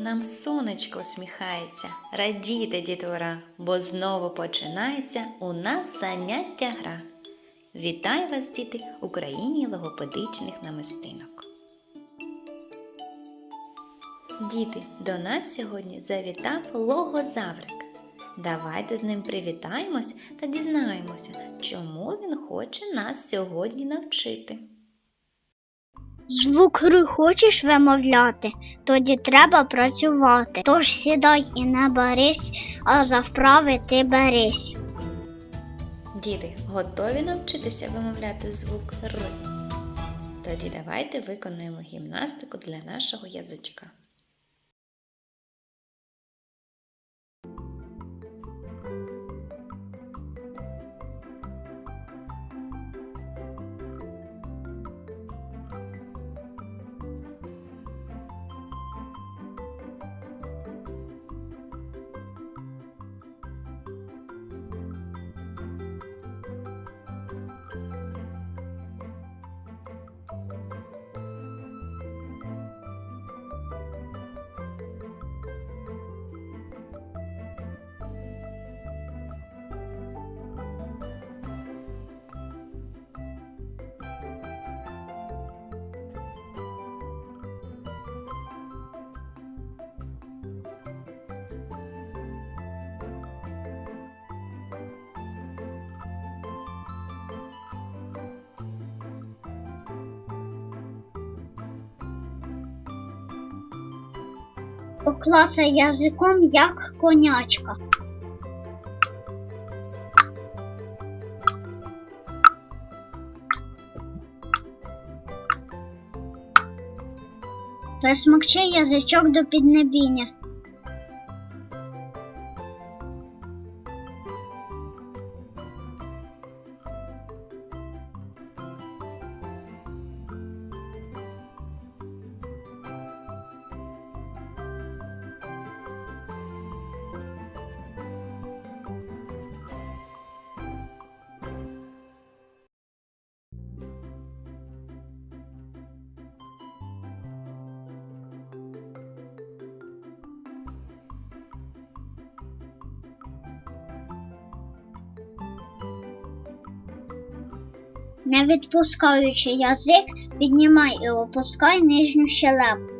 Нам сонечко усміхається, радійте, дітвора, бо знову починається у нас заняття гра. Вітаю вас, діти, Україні логопедичних намистинок. Діти, до нас сьогодні завітав логозаврик. Давайте з ним привітаємось та дізнаємося, чому він хоче нас сьогодні навчити звук ру хочеш вимовляти, тоді треба працювати. Тож сідай і не берись, а за вправи ти берись. Діди, готові навчитися вимовляти звук Р. Тоді давайте виконуємо гімнастику для нашого язичка. Поклався язиком, як конячка. Присмокчи язичок до піднебіння. Не відпускаючи язик, піднімай і опускай нижню щелепу.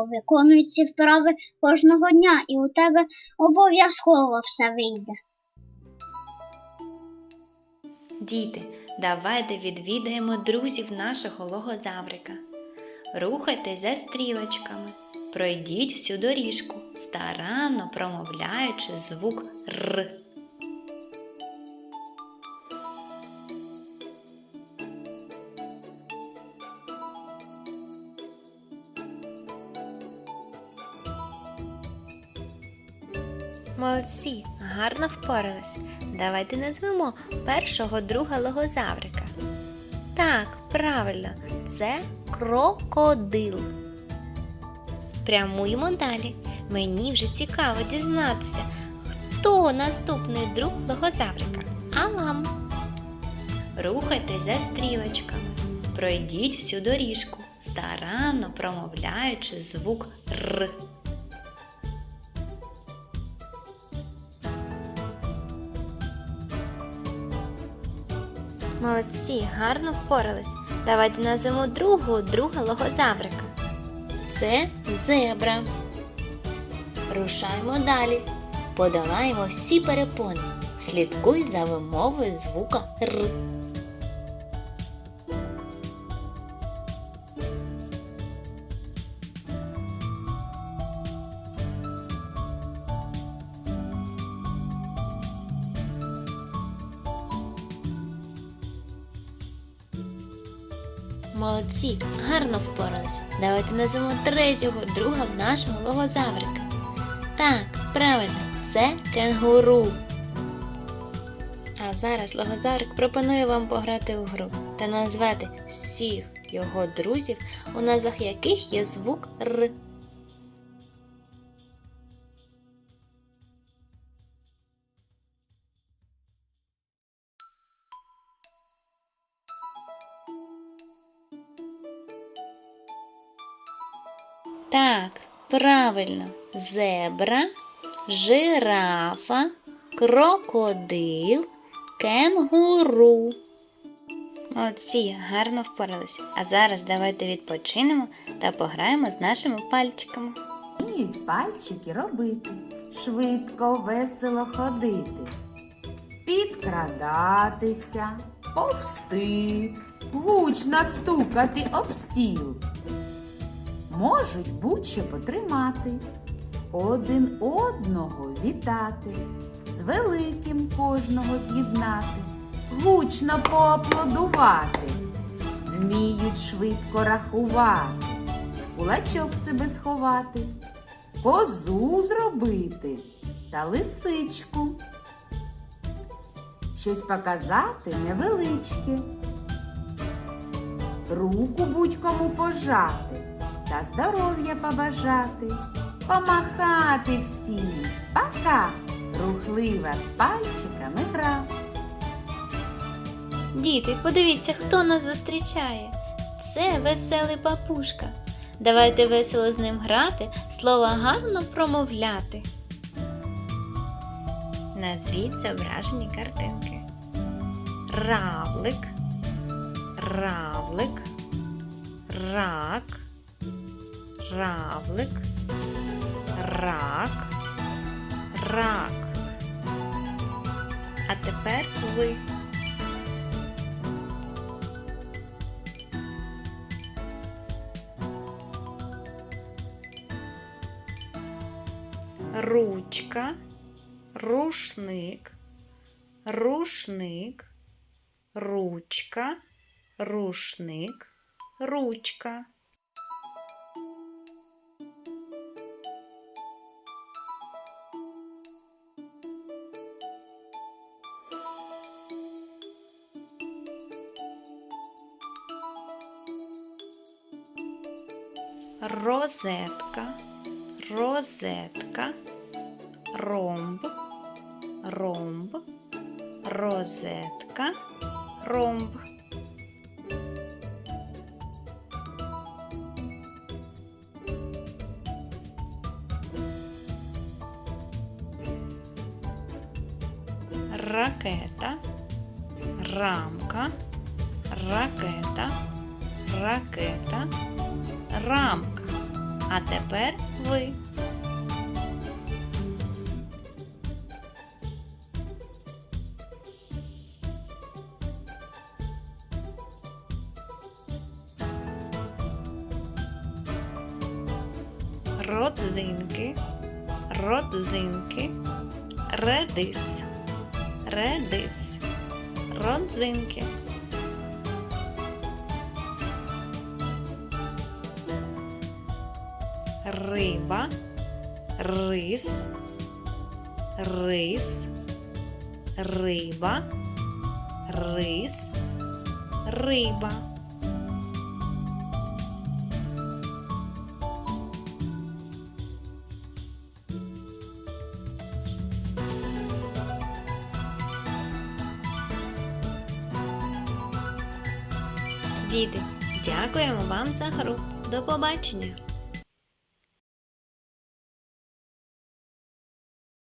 важливо, ці вправи кожного дня, і у тебе обов'язково все вийде. Діти, давайте відвідаємо друзів нашого логозаврика. Рухайте за стрілочками. Пройдіть всю доріжку, старанно промовляючи звук Р. Молодці, гарно впорались. Давайте назвемо першого друга логозаврика. Так, правильно, це крокодил. Прямуємо далі. Мені вже цікаво дізнатися, хто наступний друг логозаврика. А вам? Рухайте за стрілочками. Пройдіть всю доріжку, старанно промовляючи звук Р. Молодці, гарно впорались. Давайте назвемо другого друга логозаврика. Це зебра. Рушаємо далі. Подолаємо всі перепони. Слідкуй за вимовою звука Р. Молодці, гарно впоралися. Давайте назвемо третього друга нашого логозаврика. Так, правильно, це кенгуру. А зараз логозаврик пропонує вам пограти у гру та назвати всіх його друзів, у назвах яких є звук Р. Так, правильно. Зебра, жирафа, крокодил, кенгуру. Молодці, гарно впоралися. А зараз давайте відпочинемо та пограємо з нашими пальчиками. Вміють пальчики робити, швидко, весело ходити, підкрадатися, повсти, гучно стукати об стіл. Можуть будь-що потримати, один одного вітати, з великим кожного з'єднати, гучно поаплодувати, вміють швидко рахувати кулачок себе сховати, козу зробити та лисичку. Щось показати невеличке, руку будь-кому пожати та здоров'я побажати, помахати всім, пока, рухлива з пальчиками гра. Діти, подивіться, хто нас зустрічає. Це веселий папушка. Давайте весело з ним грати, слова гарно промовляти. Назвіть зображені картинки. Равлик, равлик, рак, равлик, рак, рак. А тепер ви. ручка, рушник, рушник, ручка, рушник, ручка. Розетка, розетка, ромб, ромб, розетка, ромб. Ракета, рамка, ракета, ракета, рамка. А тепер ви. Родзинки, родзинки, редис, редис, родзинки. Риба, рис, рис, риба, рис, риба. Діти, дякуємо вам за гру. До побачення!